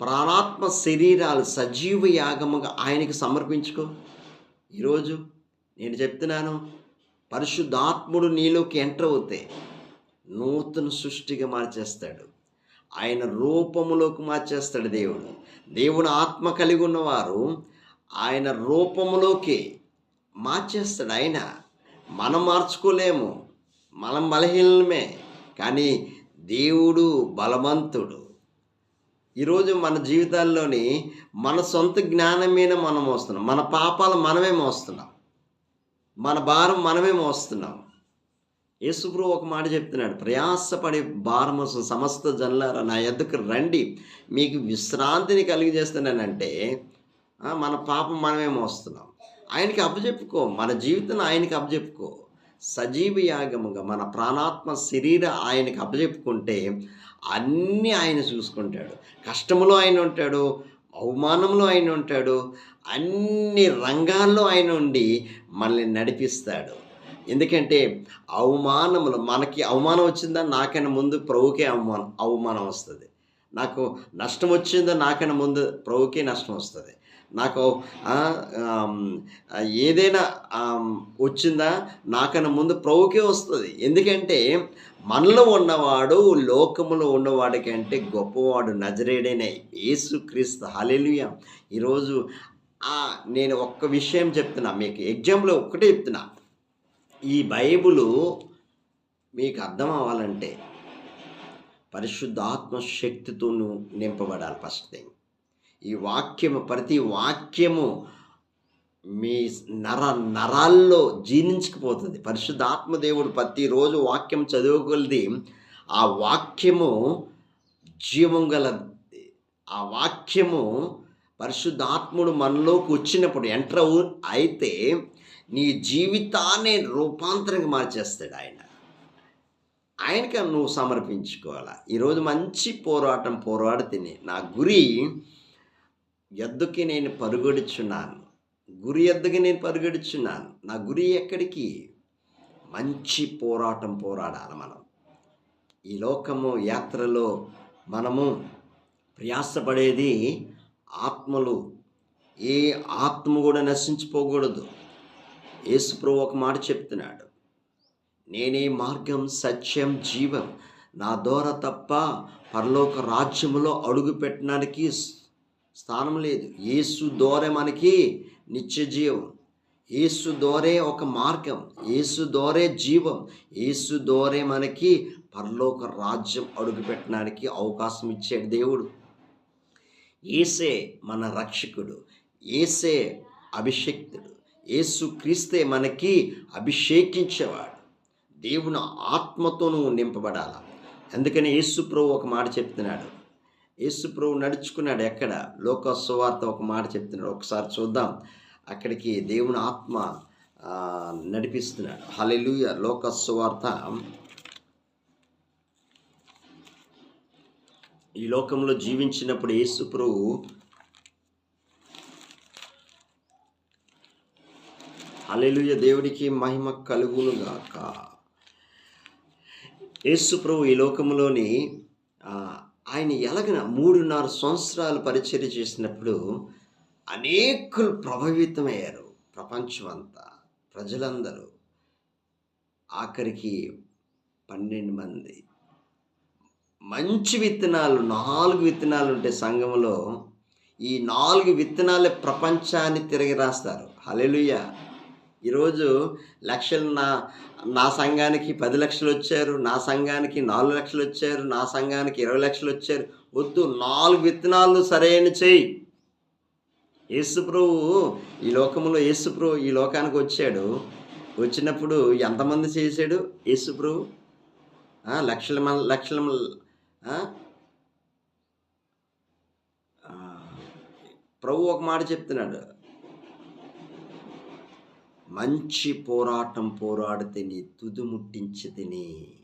ప్రాణాత్మ శరీరాలు సజీవ యాగముగా ఆయనకి సమర్పించుకో. ఈరోజు నేను చెప్తున్నాను పరిశుద్ధాత్ముడు నీలోకి ఎంటర్ అవుతే నూతన సృష్టిగా మార్చేస్తాడు. ఆయన రూపములోకి మార్చేస్తాడు దేవుడు దేవుడు ఆత్మ కలిగి ఉన్నవారు ఆయన రూపములోకి మార్చేస్తాడు. ఆయన మనం మార్చుకోలేము మనం బలహీనమే కానీ దేవుడు బలవంతుడు. ఈరోజు మన జీవితాల్లోని మన సొంత జ్ఞానమైన మనం మోస్తున్నాం. మన పాపాలు మనమే మోస్తున్నాం. మన భారం మనమే మోస్తున్నాం. యేసుప్రభు ఒక మాట చెప్తున్నాడు ప్రయాసపడే భారము సమస్త జనులారా నా ఎద్దకు రండి. మీకు విశ్రాంతిని కలిగజేస్తున్నానంటే మన పాపం మనమే మోస్తున్నాం. ఆయనకి అప్పచెప్పుకో మన జీవితం ఆయనకి అప్పచెప్పుకో. సజీవ యాగముగా మన ప్రాణాత్మ శరీర ఆయనకి అప్పచెప్పుకుంటే అన్నీ ఆయన చూసుకుంటాడు. కష్టములో ఆయన ఉంటాడు అవమానంలో ఆయన ఉంటాడు అన్ని రంగాల్లో ఆయన ఉండి మనల్ని నడిపిస్తాడు. ఎందుకంటే అవమానములు మనకి అవమానం వచ్చిందా నాకైనా ముందు ప్రభుకే అవమానం అవమానం వస్తుంది. నాకు నష్టం వచ్చిందా నాకైనా ముందు ప్రభుకే నష్టం వస్తుంది. నాకు ఏదైనా వచ్చిందా? నాకన్నా ముందు ప్రభుకే వస్తుంది. ఎందుకంటే మనలో ఉన్నవాడు లోకములో ఉన్నవాడి కంటే గొప్పవాడు నజరేడైన యేసుక్రీస్తు. హలెలుయ ఈరోజు నేను ఒక్క విషయం చెప్తున్నా. మీకు ఎగ్జాంపుల్ ఒక్కటే చెప్తున్నా. ఈ బైబులు మీకు అర్థం అవ్వాలంటే పరిశుద్ధాత్మ శక్తితోనూ నింపబడాలి ఫస్ట్ థింగ్. ఈ వాక్యము ప్రతి వాక్యము మీ నర నరాల్లో జీర్ణించుకుపోతుంది. పరిశుద్ధాత్మ దేవుడు ప్రతిరోజు వాక్యం చదువుకొలిది ఆ వాక్యము జీవం గలది ఆ వాక్యము పరిశుద్ధాత్ముడు మనలోకి వచ్చినప్పుడు ఎంటర్ అవు అయితే నీ జీవితాన్ని రూపాంతరంగా మార్చేస్తాడు ఆయన. ఆయనకి నువ్వు సమర్పించుకోవాలా? ఈరోజు మంచి పోరాటం పోరాడితేనే నా గురి ఎద్దుకి నేను పరుగొడుచున్నాను. గురి ఎద్దుకి నేను పరుగొడుచున్నాను. నా గురి ఎక్కడికి? మంచి పోరాటం పోరాడాలి మనం. ఈ లోకము యాత్రలో మనము ప్రయాసపడేది ఆత్మలు. ఏ ఆత్మ కూడా నశించిపోకూడదు. యేసుప్రభు ఒక మాట చెప్తున్నాడు. నేనే మార్గం సత్యం జీవం. నా దోర తప్ప పరలోక రాజ్యములో అడుగు పెట్టడానికి స్థానం లేదు. యేసు దోరే మనకి నిత్య జీవం. యేసు దోరే ఒక మార్గం. యేసు దోరే జీవం. యేసు దోరే మనకి పరలోక రాజ్యం అడుగుపెట్టడానికి అవకాశం ఇచ్చాడు దేవుడు. ఏసే మన రక్షకుడు. ఏసే అభిషేక్తుడు. యేసు క్రీస్తే మనకి అభిషేకించేవాడు. దేవుని ఆత్మతోనూ నింపబడాల. అందుకని యేసు ప్రభు ఒక మాట చెప్తున్నాడు. యేసు ప్రభు నడుచుకున్నాడు ఎక్కడ? లోక సువార్త ఒక మాట చెప్తున్నాడు. ఒకసారి చూద్దాం. అక్కడికి దేవుని ఆత్మ నడిపిస్తున్నాడు. హలెలుయ లోక సువార్త ఈ లోకంలో జీవించినప్పుడు యేసు ప్రభు హల్లెలూయ! దేవుడికి మహిమ కలుగునుగాక యేసు ప్రభు ఈ లోకంలోని ఆయన ఎలాగిన మూడున్నర సంవత్సరాలు పరిచర్య చేసినప్పుడు అనేకులు ప్రభావితమయ్యారు. ప్రపంచం అంతా ప్రజలందరూ. ఆఖరికి పన్నెండు మంది. మంచి విత్తనాలు నాలుగు విత్తనాలు ఉంటే సంఘంలో ఈ నాలుగు విత్తనాలే ప్రపంచాన్ని తిరిగి రాస్తారు హల్లెలూయా! ఈరోజు లక్షలు నా నా సంఘానికి పది లక్షలు వచ్చారు నా సంఘానికి నాలుగు లక్షలు వచ్చారు నా సంఘానికి ఇరవై లక్షలు వచ్చారు. వద్దు నాలుగు విత్తనాలు సరైన చేయి యేసుప్రభు ఈ లోకంలో యేసుప్రభు ఈ లోకానికి వచ్చాడు. వచ్చినప్పుడు ఎంతమంది చేశాడు యేసుప్రభు లక్షల మన లక్షల ప్రభు ఒక మాట చెప్తున్నాడు. మంచి పోరాటం పోరాడితేని తుది ముట్టించితిని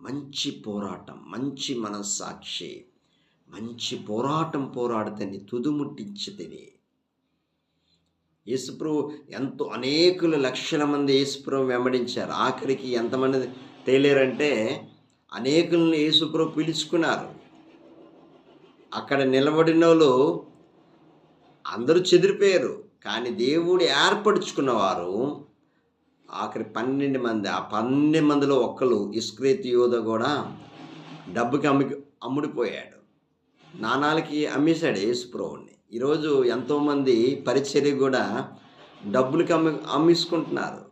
మంచి పోరాటం మంచి మనస్సాక్షి మంచి పోరాటం పోరాడితేని తుది ముట్టించితిని యేసుప్రభు ఎంతో అనేకులు లక్షల మంది యేసుప్రభు వెంబడించారు. ఆఖరికి ఎంతమంది తేలేరంటే అనేకులను యేసుప్రభు పిలుచుకున్నారు. అక్కడ నిలబడిన వాళ్ళు అందరూ చెదిరిపోయారు. కానీ దేవుడు ఏర్పరచుకున్నవారు ఆఖరి పన్నెండు మంది ఆ పన్నెండు మందిలో ఒక్కరు ఇస్క్రేత్ యోధ కూడా డబ్బుకి అమ్మి అమ్ముడిపోయాడు. నాణాలకి అమ్మేశాడు యేసుప్రభుని ఈరోజు ఎంతోమంది పరిచర్య కూడా డబ్బులకి అమ్మి అమ్మేసుకుంటున్నారు.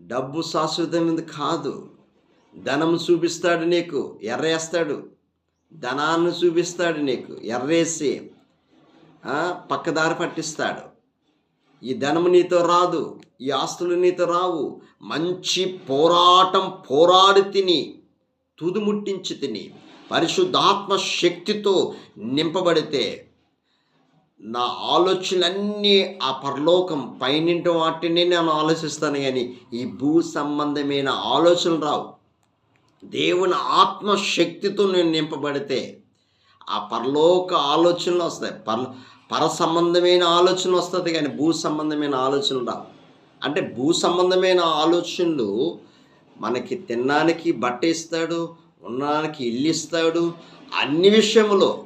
డబ్బు శాశ్వతమైనది కాదు. ధనం చూపిస్తాడు నీకు ఎర్రేస్తాడు. ధనాన్ని చూపిస్తాడు నీకు ఎర్రేసి పక్కదారి పట్టిస్తాడు. ఈ ధనము నీతో రాదు ఈ ఆస్తులు నీతో రావు. మంచి పోరాటం పోరాడి తిని తుదుముట్టించి తిని పరిశుద్ధాత్మ శక్తితో నింపబడితే నా ఆలోచనలన్నీ ఆ పరలోకం పైనింటి వాటిని నేను ఆలోచిస్తాను కానీ ఈ భూ సంబంధమైన ఆలోచనలు రావు. దేవుని ఆత్మశక్తితో నేను నింపబడితే ఆ పరలోక ఆలోచనలు వస్తాయి. పర్లో పర సంబంధమైన ఆలోచన వస్తుంది కానీ భూ సంబంధమైన ఆలోచనలు రావు. అంటే భూ సంబంధమైన ఆలోచనలు మనకి తినడానికి బట్ట ఇస్తాడు ఉండడానికి ఇల్లు ఇస్తాడు అన్ని విషయంలో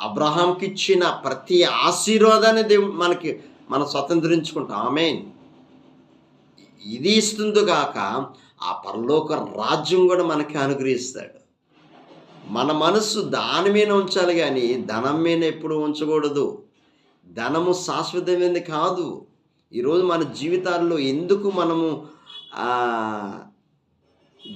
అబ్రహాంకి ఇచ్చిన ప్రతి ఆశీర్వాదాన్ని దేవుడు మనకి మనం స్వతంత్రించుకుంటాం. ఆమె ఇది ఇస్తుంది కాక ఆ పరలోక రాజ్యం కూడా మనకి అనుగ్రహిస్తాడు. మన మనస్సు దాని మీద ఉంచాలి కానీ ధనం మీద ఎప్పుడు ఉంచకూడదు. ధనము శాశ్వతమైనది కాదు. ఈరోజు మన జీవితాల్లో ఎందుకు మనము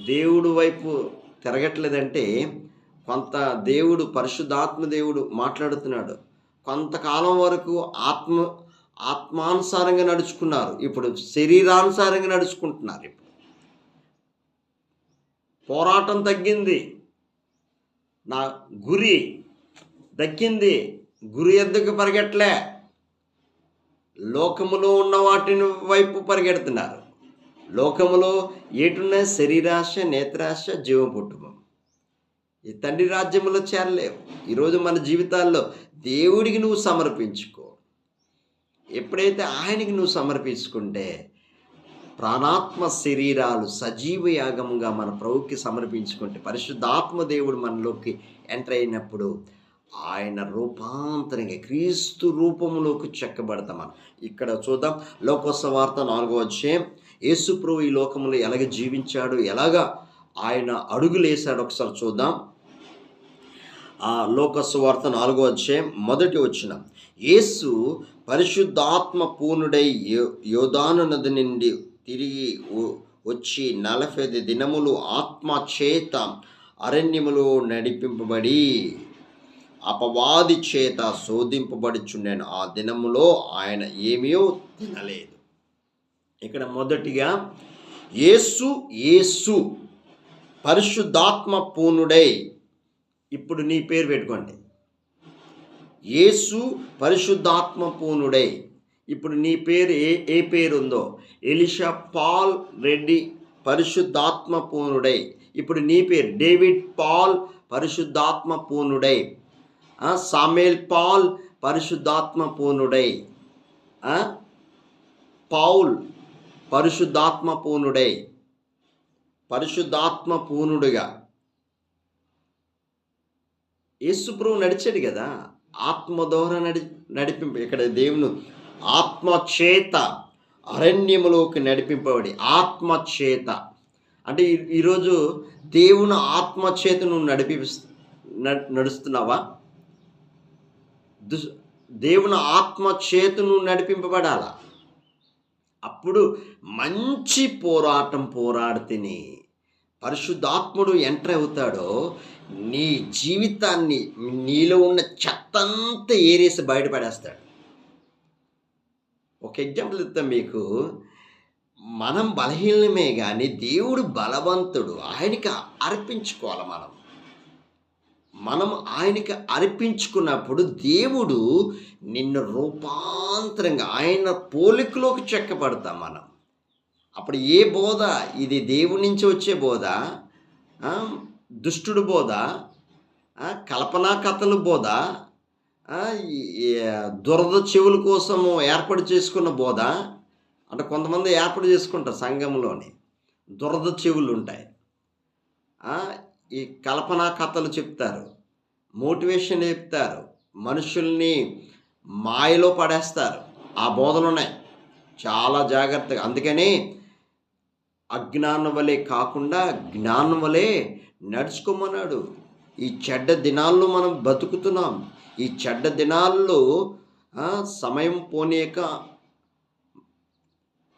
దేవుడు వైపు తిరగట్లేదంటే కొంత దేవుడు పరిశుద్ధాత్మ దేవుడు మాట్లాడుతున్నాడు. కొంతకాలం వరకు ఆత్మ ఆత్మానుసారంగా నడుచుకున్నారు. ఇప్పుడు శరీరానుసారంగా నడుచుకుంటున్నారు ఇప్పుడు. పోరాటం తగ్గింది. నా గురి దక్కింది గురి ఎద్దుకు పరిగెట్టలే. లోకములో ఉన్న వాటిని వైపు పరిగెడుతున్నారు. లోకములో ఏటున్న శరీరాశ నేత్రాశ జీవం పుట్టుమం ఈ తండ్రి రాజ్యంలో చేరలేవు. ఈరోజు మన జీవితాల్లో దేవుడికి నువ్వు సమర్పించుకో. ఎప్పుడైతే ఆయనకి నువ్వు సమర్పించుకుంటే ప్రాణాత్మ శరీరాలు సజీవ యాగముగా మన ప్రభుకి సమర్పించుకుంటే పరిశుద్ధాత్మ దేవుడు మనలోకి ఎంటర్ అయినప్పుడు ఆయన రూపాంతరంగా క్రీస్తు రూపంలోకి చెక్కబడతాం మనం ఇక్కడ చూద్దాం. లోకోత్సవార్త నాలుగో అధ్యాయం. యేసుప్రభు ఈ లోకంలో ఎలాగ జీవించాడు? ఎలాగ ఆయన అడుగులేశాడు ఒకసారి చూద్దాం. ఆ లోకస్వార్త నాలుగో అధ్యాయం మొదటి వచ్చిన. యేసు పరిశుద్ధాత్మ పూర్ణుడై యో యోధాను నది నుండి తిరిగి వచ్చి నలభై ఐదు దినములు ఆత్మ చేత అరణ్యములో నడిపింపబడి అపవాది చేత శోధింపబడుచుండెను. ఆ దినములో ఆయన ఏమీయో తినలేదు. ఇక్కడ మొదటిగా యేసు యేసు పరిశుద్ధాత్మ పూనుడై ఇప్పుడు నీ పేరు పెట్టుకోండి. యేసు పరిశుద్ధాత్మ పూనుడై ఇప్పుడు నీ పేరు ఏ ఏ పేరు ఉందో ఎలిషా పాల్ రెడ్డి పరిశుద్ధాత్మ పూనుడై ఇప్పుడు నీ పేరు డేవిడ్ పాల్ పరిశుద్ధాత్మ పూనుడై సామేల్ పాల్ పరిశుద్ధాత్మ పూనుడై పౌల్ పరిశుద్ధాత్మ పూనుడై పరిశుద్ధాత్మ పూనుడుగా యేసుప్రభు నడిచాడు కదా. ఆత్మ ద్వారా నడి నడిపింప ఇక్కడ దేవుని ఆత్మచేత అరణ్యములోకి నడిపింపబడి ఆత్మచేత. అంటే ఈరోజు దేవుని ఆత్మచేత నువ్వు నడిపి నడుస్తున్నావా? దుస్ దేవుని ఆత్మ చేతును నడిపింపబడాల? అప్పుడు మంచి పోరాటం పోరాడితేనే పరిశుద్ధాత్ముడు ఎంటర్ అవుతాడో నీ జీవితాన్ని నీలో ఉన్న చెత్తంతా ఏరేసి బయటపడేస్తాడు. ఒక ఎగ్జాంపుల్ ఇస్తాం మీకు. మనం బలహీనమే కానీ దేవుడు బలవంతుడు. ఆయనకి అర్పించుకోవాలి మనం. మనం ఆయనకి అర్పించుకున్నప్పుడు దేవుడు నిన్ను రూపాంతరంగా ఆయన పోలికలోకి చెక్కబడతాం మనం. అప్పుడు ఏ బోధ? ఇది దేవుడి నుంచి వచ్చే బోధ? దుష్టుడు బోధ? కల్పనా కథలు బోధ? దురద చెవుల కోసము ఏర్పాటు చేసుకున్న బోధ? అంటే కొంతమంది ఏర్పాటు చేసుకుంటారు సంఘంలోని. దురద చెవులు ఉంటాయి. ఈ కల్పనా కథలు చెప్తారు. మోటివేషన్ చెప్తారు. మనుషుల్ని మాయలో పడేస్తారు. ఆ బోధలు ఉన్నాయి చాలా జాగ్రత్తగా. అందుకని అజ్ఞానం వలె కాకుండా జ్ఞానం వలె నడుచుకోమన్నాడు. ఈ చెడ్డ దినాల్లో మనం బతుకుతున్నాం. ఈ చెడ్డ దినాల్లో సమయం పోనీయక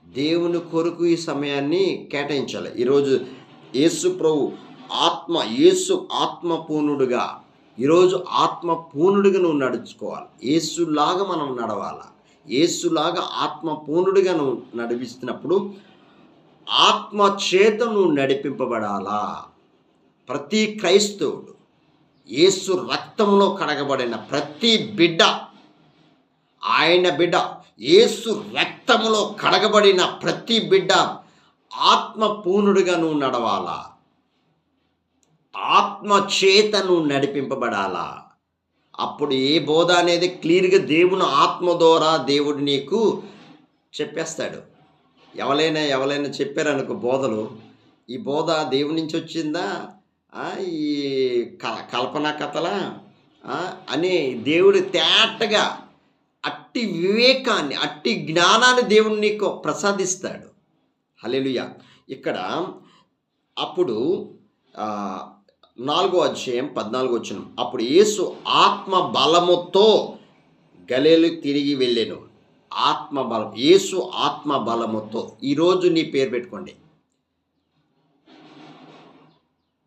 దేవుని కొరకు ఈ సమయాన్ని కేటాయించాలి. ఈరోజు యేసు ప్రభు ఆత్మ యేసు ఆత్మపూర్ణుడుగా. ఈరోజు ఆత్మపూర్ణుడిగా నువ్వు నడుచుకోవాలి. యేసులాగా మనం నడవాలి? యేసులాగా ఆత్మపూర్ణుడిగా నువ్వు నడిపిస్తున్నప్పుడు ఆత్మ చేత నువ్వు నడిపింపబడాలా? ప్రతి క్రైస్తవుడు యేసు రక్తంలో కడగబడిన ప్రతి బిడ్డ ఆయన బిడ్డ యేసు రక్తంలో కడగబడిన ప్రతి బిడ్డ ఆత్మపూర్ణుడిగా నువ్వు నడవాలా? ఆత్మచేతను నువ్వు నడిపింపబడాలా? అప్పుడు ఏ బోధ అనేది క్లియర్గా దేవుని ఆత్మ ద్వారా దేవుడు నీకు చెప్పేస్తాడు. ఎవరైనా ఎవరైనా చెప్పారనుకో బోధలు ఈ బోధ దేవుడి నుంచి వచ్చిందా? ఈ క- కల్పన కథలా? అని దేవుడు తేటగా అట్టి వివేకాన్ని అట్టి జ్ఞానాన్ని దేవుడు నీకు ప్రసాదిస్తాడు. హల్లెలూయా. ఇక్కడ అప్పుడు నాలుగో అధ్యాయం పద్నాలుగో వచ్చిన అప్పుడు యేసు ఆత్మ బలముతో గలేలు తిరిగి వెళ్ళాను. ఆత్మ బలం యేసు ఆత్మ బలముతో. ఈరోజు నీ పేరు పెట్టుకోండి.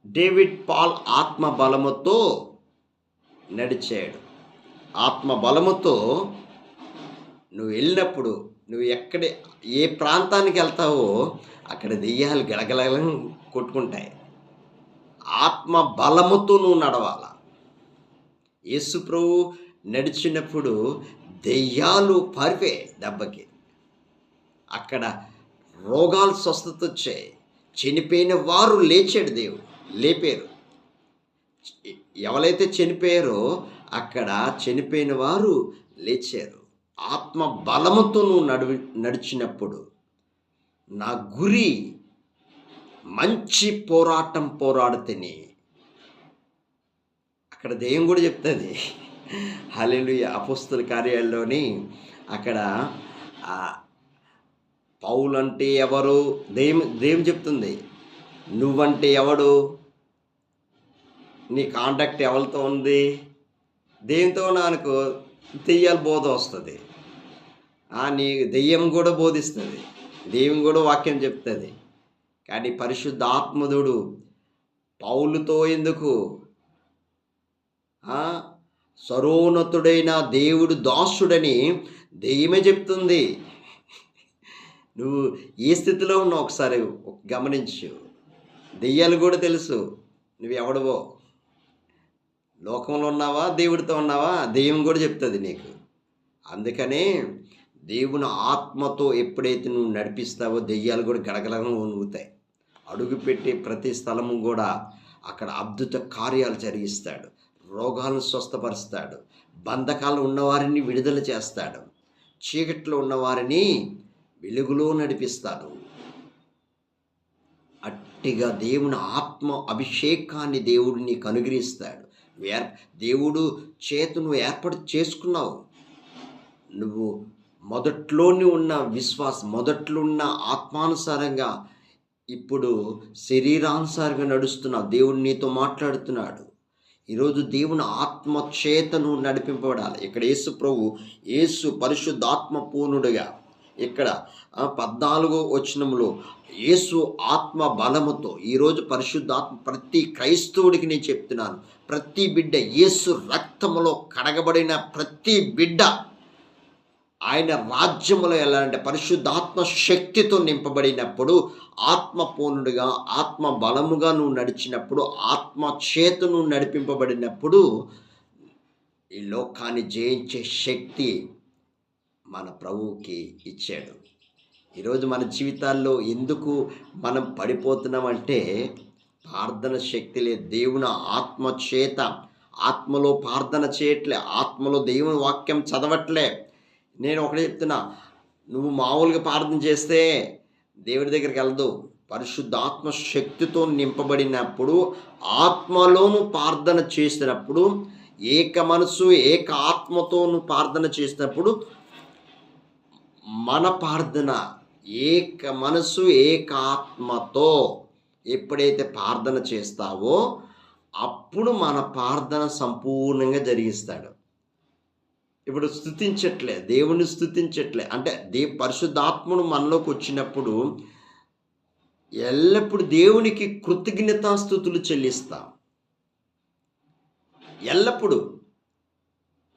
డేవిడ్ పాల్ ఆత్మ బలముతో నడిచాడు. ఆత్మ బలముతో నువ్వు వెళ్ళినప్పుడు నువ్వు ఎక్కడ ఏ ప్రాంతానికి వెళ్తావో అక్కడ దెయ్యాలు గడగలని కొట్టుకుంటాయి. ఆత్మ బలముతో నువ్వు నడవాల? యేసు ప్రభు నడిచినప్పుడు దెయ్యాలు పరివే దెబ్బకి. అక్కడ రోగాలు స్వస్థత వచ్చాయి. చనిపోయిన వారు లేచాడు దేవుడు లేపారు. ఎవరైతే చనిపోయారో అక్కడ చనిపోయిన వారు లేచారు. ఆత్మ బలముతో నువ్వు నడివి నడిచినప్పుడు నా గురి మంచి పోరాటం పోరాడితేనే. అక్కడ దెయ్యం కూడా చెప్తుంది. హలెలు అపుస్తుల కార్యాలలోని అక్కడ పౌలంటే పౌలు అంటే ఎవరు? దెయ్యం దెయ్యం చెప్తుంది. నువ్వంటే ఎవడు? నీ కాంటాక్ట్ ఎవరితో ఉంది? దేంతో నాకు దెయ్యాల బోధ వస్తుంది. ఆ, నీ దెయ్యం కూడా బోధిస్తుంది. దెయ్యం కూడా వాక్యం చెప్తుంది. కానీ పరిశుద్ధాత్మదుడు పౌలుతో ఎందుకు? ఆ, సర్వోన్నతుడైన దేవుడు దాసుడని దెయ్యమే చెప్తుంది. నువ్వు ఏ స్థితిలో ఉన్నావు ఒకసారి గమనించు. దెయ్యాలు కూడా తెలుసు. నువ్వు ఎవడవో లోకంలో ఉన్నావా? దేవుడితో ఉన్నావా? దెయ్యం కూడా చెప్తుంది నీకు. అందుకనే దేవుని ఆత్మతో ఎప్పుడైతే నువ్వు నడిపిస్తావో దెయ్యాలు కూడా గడగలను వణుగుతాయి అడుగుపెట్టే ప్రతి స్థలము కూడా అక్కడ అద్భుత కార్యాలు జరిగిస్తాడు. రోగాలను స్వస్థపరుస్తాడు. బంధకాలు ఉన్నవారిని విడుదల చేస్తాడు. చీకట్లో ఉన్నవారిని వెలుగులో నడిపిస్తాడు. అట్టిగా దేవుని ఆత్మ అభిషేకాన్ని దేవుడు నీకు అనుగ్రహిస్తాడు ఏర్ దేవుడు చేతు నువ్వు ఏర్పాటు చేసుకున్నావు. నువ్వు మొదట్లోనే ఉన్న విశ్వాసం మొదట్లో ఉన్న ఆత్మానుసారంగా ఇప్పుడు శరీరానుసారంగా నడుస్తున్నావు దేవుడు నీతో మాట్లాడుతున్నాడు. ఈరోజు దేవుని ఆత్మ నడిపింపబడాలి. ఇక్కడ యేసు ప్రభు యేసు పరిశుద్ధాత్మ పూర్ణుడిగా ఇక్కడ పద్నాలుగో వచనంలో యేసు ఆత్మ బలముతో ఈరోజు పరిశుద్ధాత్మ ప్రతి క్రైస్తవుడికి నేను చెప్తున్నాను ప్రతి బిడ్డ యేసు రక్తములో కడగబడిన ప్రతి బిడ్డ ఆయన రాజ్యములో ఎలా అంటే పరిశుద్ధాత్మ శక్తితో నింపబడినప్పుడు ఆత్మ పూర్ణుడిగా ఆత్మ బలముగా నువ్వు నడిచినప్పుడు ఆత్మ చేత నువ్వు నడిపింపబడినప్పుడు ఈ లోకాన్ని జయించే శక్తి మన ప్రభువుకి ఇచ్చాడు. ఈరోజు మన జీవితాల్లో ఎందుకు మనం పడిపోతున్నామంటే ప్రార్థన శక్తి లేదు. దేవుని ఆత్మ చేత ఆత్మలో ప్రార్థన చేయట్లే ఆత్మలో దేవుని వాక్యం చదవట్లే నేను ఒకటే చెప్తున్నా నువ్వు మామూలుగా ప్రార్థన చేస్తే దేవుడి దగ్గరికి వెళ్ళదు. పరిశుద్ధాత్మ శక్తితో నింపబడినప్పుడు ఆత్మలోను ప్రార్థన చేసినప్పుడు ఏక మనసు ఏక ఆత్మతోను ప్రార్థన చేసినప్పుడు మన ప్రార్థన ఏక మనసు ఏక ఆత్మతో ఎప్పుడైతే ప్రార్థన చేస్తావో అప్పుడు మన ప్రార్థన సంపూర్ణంగా జరిగిస్తాడు. ఇప్పుడు స్థుతించట్లే దేవుని స్థుతించట్లే. అంటే దే పరిశుద్ధాత్ముడు మనలోకి వచ్చినప్పుడు ఎల్లప్పుడు దేవునికి కృతజ్ఞతాస్థుతులు చెల్లిస్తాం. ఎల్లప్పుడు.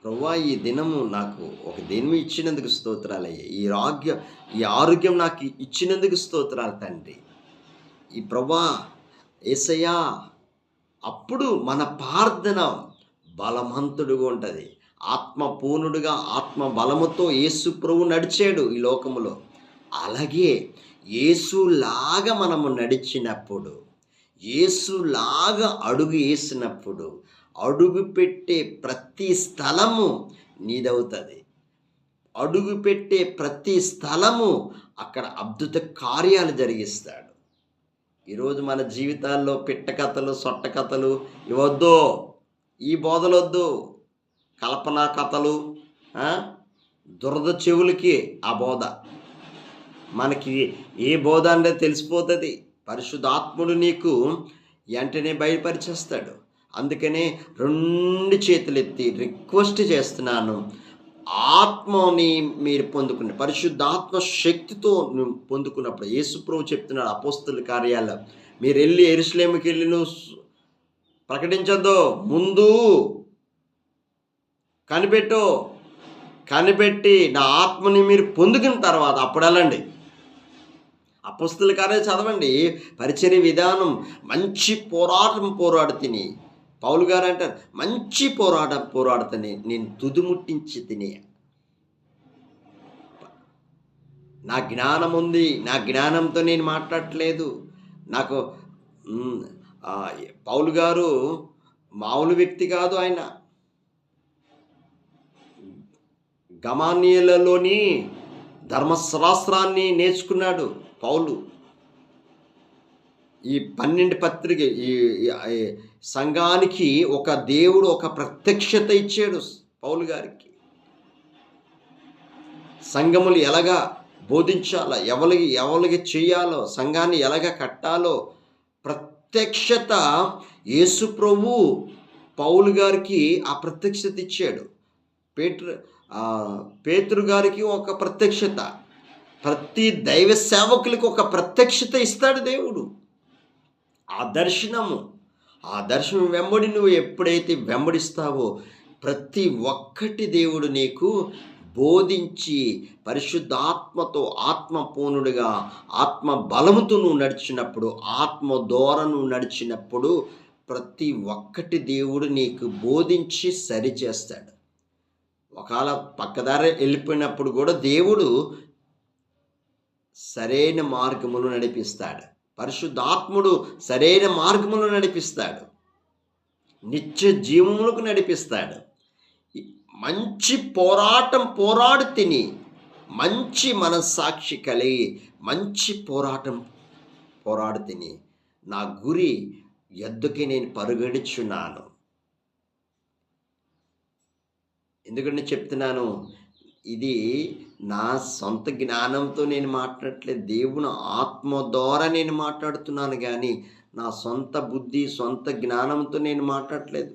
ప్రవ్వా ఈ దినము నాకు ఒక దినము ఇచ్చినందుకు స్తోత్రాలయ్యా. ఈ ఆరోగ్యం ఈ ఆరోగ్యం నాకు ఇచ్చినందుకు స్తోత్రాలు తండ్రి. ఈ ప్రభా ఏసయ్యా అప్పుడు మన ప్రార్థన బలవంతుడుగా ఉంటుంది. ఆత్మపూర్ణుడుగా ఆత్మ బలముతో యేసు ప్రభు నడిచాడు ఈ లోకములో. అలాగే యేసులాగా మనము నడిచినప్పుడు యేసులాగా అడుగు వేసినప్పుడు అడుగు పెట్టే ప్రతి స్థలము నీదవుతుంది. అడుగు పెట్టే ప్రతి స్థలము అక్కడ అద్భుత కార్యాలు జరిగిస్తాడు. ఈరోజు మన జీవితాల్లో పిట్ట కథలు సొట్ట కథలు ఇవద్దు ఈ బోధలొద్దు. కల్పనా కథలు దురద చెవులకి ఆ బోధ. మనకి ఏ బోధ అంటే తెలిసిపోతుంది. పరిశుద్ధాత్ముడు నీకు వెంటనే బయలుపరిచేస్తాడు. అందుకనే రెండు చేతులు ఎత్తి రిక్వెస్ట్ చేస్తున్నాను. ఆత్మని మీరు పొందుకునే పరిశుద్ధాత్మ శక్తితో పొందుకున్నప్పుడు యేసుప్రభు చెప్తున్నాడు అపోస్తుల కార్యాలయం మీరు వెళ్ళి ఎరుసలేముకి వెళ్ళి నువ్వు ముందు కనిపెట్టు కనిపెట్టి నా ఆత్మని మీరు పొందుకున్న తర్వాత అప్పుడు వెళ్ళండి. అపుస్తుల చదవండి. పరిచర్య విధానం మంచి పోరాటం పోరాడు తిని పౌలు గారు అంటారు మంచి పోరాటం పోరాడుతని నేను తుదిముట్టించి తిని. నా జ్ఞానం ఉంది నా జ్ఞానంతో నేను మాట్లాడట్లేదు. నాకు పౌలు గారు మామూలు వ్యక్తి కాదు ఆయన. గమానీయులలోని ధర్మశాస్త్రాన్ని నేర్చుకున్నాడు పౌలు. ఈ పన్నెండు పత్రిక ఈ సంఘానికి ఒక దేవుడు ఒక ప్రత్యక్షత ఇచ్చాడు పౌలు గారికి. సంఘములు ఎలాగా బోధించాలో ఎవరికి ఎవరికి చేయాలో సంఘాన్ని ఎలాగ కట్టాలో ప్రత్యక్షత యేసు ప్రభు పౌలు గారికి ఆ ప్రత్యక్షత ఇచ్చాడు. పేట్ర పేతురు గారికి ఒక ప్రత్యక్షత. ప్రతి దైవ సేవకులకి ఒక ప్రత్యక్షత ఇస్తాడు దేవుడు. ఆ దర్శనము ఆ దర్శనం వెంబడి నువ్వు ఎప్పుడైతే వెంబడిస్తావో ప్రతి ఒక్కటి దేవుడు నీకు బోధించి పరిశుద్ధాత్మతో ఆత్మ పూనుడుగా ఆత్మ బలముతో నువ్వు నడిచినప్పుడు ఆత్మ ధోరణు నువ్వు నడిచినప్పుడు ప్రతి ఒక్కటి దేవుడు నీకు బోధించి సరిచేస్తాడు. ఒకవేళ పక్కదారి వెళ్ళిపోయినప్పుడు కూడా దేవుడు సరైన మార్గములు నడిపిస్తాడు. పరిశుద్ధాత్ముడు సరైన మార్గములు నడిపిస్తాడు. నిత్య జీవములకు నడిపిస్తాడు. మంచి పోరాటం పోరాడు తిని మంచి మనస్సాక్షి కలిగి మంచి పోరాటం పోరాడు తిని నా గురి ఎద్దుకి నేను పరుగడుచున్నాను. ఎందుకంటే చెప్తున్నాను ఇది నా సొంత జ్ఞానంతో నేను మాట్లాడట్లేదు దేవుని ఆత్మ ద్వారా నేను మాట్లాడుతున్నాను కానీ నా సొంత బుద్ధి సొంత జ్ఞానంతో నేను మాట్లాడట్లేదు.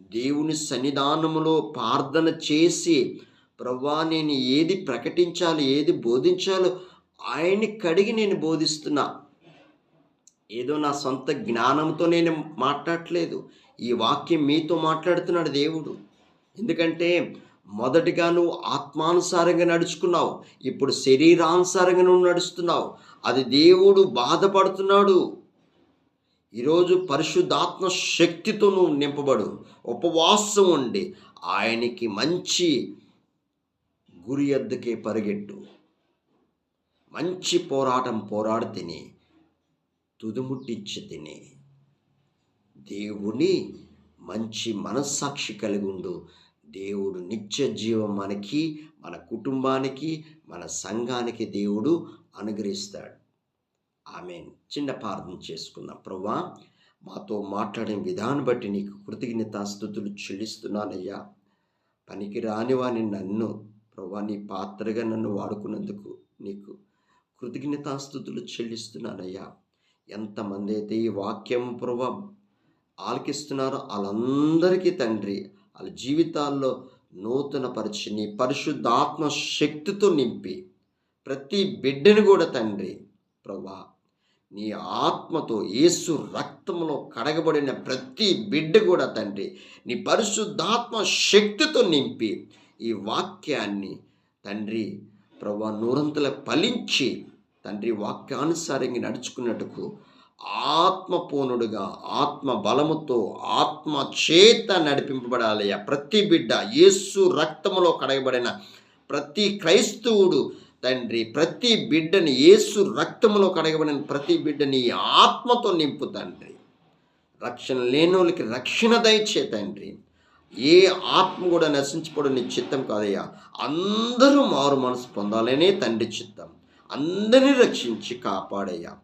దేవుని సన్నిధానములో ప్రార్థన చేసి ప్రభా నేను ఏది ప్రకటించాలి ఏది బోధించాలో ఆయన్ని కడిగి నేను బోధిస్తున్నా. ఏదో నా సొంత జ్ఞానంతో నేను మాట్లాడట్లేదు. ఈ వాక్యం మీతో మాట్లాడుతున్నాడు దేవుడు. ఎందుకంటే మొదటిగా నువ్వు ఆత్మానుసారంగా నడుచుకున్నావు. ఇప్పుడు శరీరానుసారంగా నువ్వు నడుస్తున్నావు. అది దేవుడు బాధపడుతున్నాడు. ఈరోజు పరిశుద్ధాత్మ శక్తితో నువ్వు నింపబడు. ఉపవాసం ఉండి ఆయనకి మంచి గురి ఎద్దకే పరిగెట్టు. మంచి పోరాటం పోరాడి తిని తుదిముట్టించి తిని దేవుని మంచి మనస్సాక్షి కలిగి ఉండు. దేవుడు నిత్య జీవం మనకి మన కుటుంబానికి మన సంఘానికి దేవుడు అనుగ్రహిస్తాడు. ఆమె చిన్న ప్రార్థన చేసుకుందాం. ప్రభా మాతో మాట్లాడిన విధానం బట్టి నీకు కృతజ్ఞతాస్థుతులు చెల్లిస్తున్నానయ్యా. పనికి రానివాని నన్ను ప్రభా నీ పాత్రగా నన్ను వాడుకున్నందుకు నీకు కృతజ్ఞతాస్థుతులు చెల్లిస్తున్నానయ్యా. ఎంతమంది అయితే ఈ వాక్యం ప్రభా ఆలకిస్తున్నారో వాళ్ళందరికీ తండ్రి వాళ్ళ జీవితాల్లో నూతన పరిచి నీ పరిశుద్ధాత్మ శక్తితో నింపి ప్రతి బిడ్డను కూడా తండ్రి ప్రభా నీ ఆత్మతో యేసు రక్తంలో కడగబడిన ప్రతి బిడ్డ కూడా తండ్రి నీ పరిశుద్ధాత్మ శక్తితో నింపి ఈ వాక్యాన్ని తండ్రి ప్రభా నూరంతల ఫలించి తండ్రి వాక్యానుసారంగా నడుచుకున్నట్టుకు ఆత్మపూర్ణుడుగా ఆత్మ బలముతో ఆత్మ చేత నడిపింపబడాలి. ప్రతి బిడ్డ యేసు రక్తములో కడగబడిన ప్రతి క్రైస్తవుడు తండ్రి ప్రతి బిడ్డని యేసు రక్తములో కడగబడిన ప్రతి బిడ్డని ఆత్మతో నింపు తండ్రి. రక్షణ లేనోళ్ళకి రక్షణ దయచే తండ్రి. ఏ ఆత్మ కూడా నశించిపోవడం నీ చిత్తం కాదయ్యా. అందరూ మారు మనసు పొందాలనే తండ్రి చిత్తం. అందరినీ రక్షించి కాపాడయ్యా.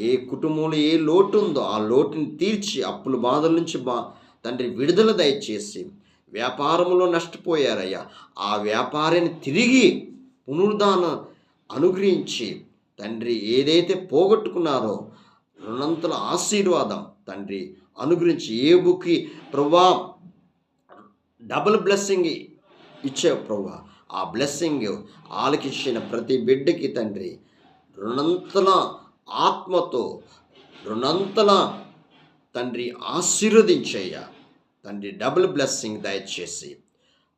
ఏ కుటుంబంలో ఏ లోటు ఉందో ఆ లోటుని తీర్చి అప్పుల బాధల నుంచి బా తండ్రి విడుదల దయచేసి వ్యాపారంలో నష్టపోయారయ్యా. ఆ వ్యాపారాన్ని తిరిగి పునరుద్ధాన అనుగ్రహించి తండ్రి ఏదైతే పోగొట్టుకున్నారో రుణంతల ఆశీర్వాదం తండ్రి అనుగ్రహించి ఏ బుక్కి ప్రభా డబుల్ బ్లెస్సింగ్ ఇచ్చావు ప్రభా ఆ బ్లెస్సింగ్ ఆలకించిన ప్రతి బిడ్డకి తండ్రి రుణంతల ఆత్మతో రుణంతల తండ్రి ఆశీర్వదించయ్యా. తండ్రి డబుల్ బ్లెస్సింగ్ దయచేసి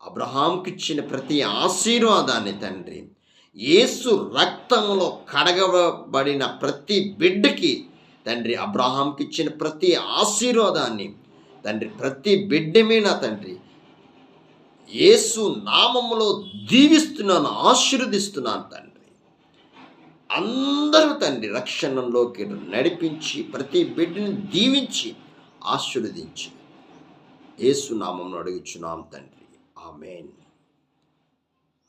అబ్రహాంకి ఇచ్చిన ప్రతి ఆశీర్వాదాన్ని తండ్రి యేసు రక్తంలో కడగబడిన ప్రతి బిడ్డకి తండ్రి అబ్రహాంకి ఇచ్చిన ప్రతి ఆశీర్వాదాన్ని తండ్రి ప్రతి బిడ్డ మీద తండ్రి యేసు నామములో దీవిస్తున్నాను ఆశీర్వదిస్తున్నాను తండ్రి. అందరూ తండ్రి రక్షణలోకి నడిపించి ప్రతి బిడ్డని దీవించి ఆశీర్వదించి. యేసు అడుగుచున్నాం తండ్రి. ఆమెన్.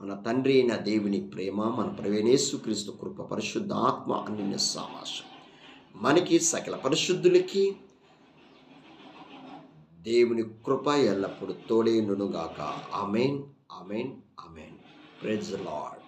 మన తండ్రి అయిన దేవుని ప్రేమ మన ప్రవేణేశు క్రీస్తు కృప పరిశుద్ధ ఆత్మ అన్య సామాసం. మనకి సకల పరిశుద్ధులకి దేవుని కృప ఎల్లప్పుడూ తోడేనుగాక amen amen amen. Praise Lord.